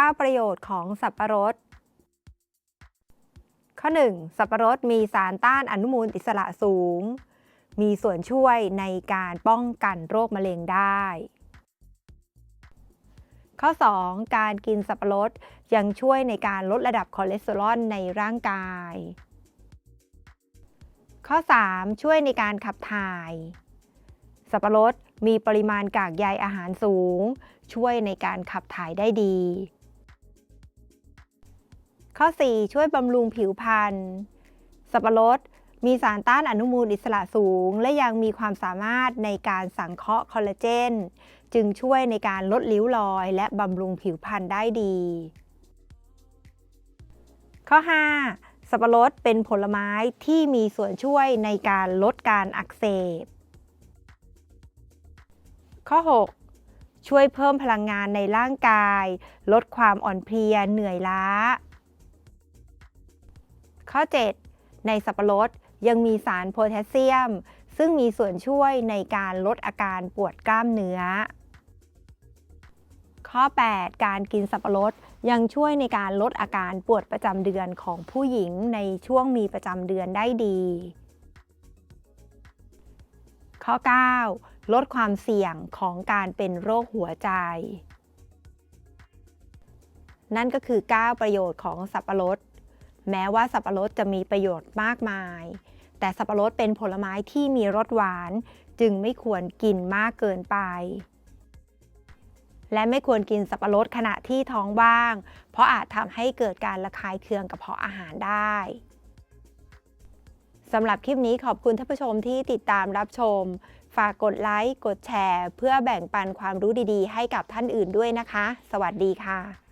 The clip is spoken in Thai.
9 ประโยชน์ของสับปะรด ข้อ 1. สับปะรดมีสารต้านอนุมูลอิสระสูง มีส่วนช่วยในการป้องกันโรคมะเร็งได้ ข้อ 2. การกินสับปะรดยังช่วยในการลดระดับคอเลสเตอรอลในร่างกาย ข้อ 3. ช่วยในการขับถ่าย สับปะรดมีปริมาณกากใยอาหารสูง ช่วยในการขับถ่ายได้ดี ข้อ 4 ช่วยบำรุงผิวพรรณสับปะรดมีสารต้านอนุมูลอิสระสูง และยังมีความสามารถในการสังเคราะห์คอลลาเจน จึงช่วยในการลดริ้วรอย และบำรุงผิวพรรณได้ดี ข้อ 5 สับปะรดเป็นผลไม้ที่มีส่วนช่วยในการลดการอักเสบ ข้อ 6 ช่วยเพิ่มพลังงานในร่างกาย ลดความอ่อนเพลียเหนื่อยล้า ข้อ 7 ในสับปะรดยังมีสารโพแทสเซียม ซึ่งมีส่วนช่วยในการลดอาการปวดกล้ามเนื้อ ข้อ 8 การกินสับปะรดยังช่วยในการลดอาการปวดประจำเดือนของผู้หญิงในช่วงมีประจำเดือนได้ดี ข้อ 9 ลดความเสี่ยงของการเป็นโรคหัวใจ นั่นก็คือ 9 ประโยชน์ของสับปะรด แม้ว่าสับปะรดจะมีประโยชน์มากมาย แต่สับปะรดเป็นผลไม้ที่มีรสหวาน จึงไม่ควรกินมากเกินไป และไม่ควรกินสับปะรดขณะที่ท้องว่าง เพราะอาจทำให้เกิดการระคายเคืองกระเพาะอาหารได้สำหรับคลิปนี้ขอบคุณท่านผู้ชมที่ติดตามรับชม ฝากกดไลค์ กดแชร์ เพื่อแบ่งปันความรู้ดีๆ ให้กับท่านอื่นด้วยนะคะ สวัสดีค่ะ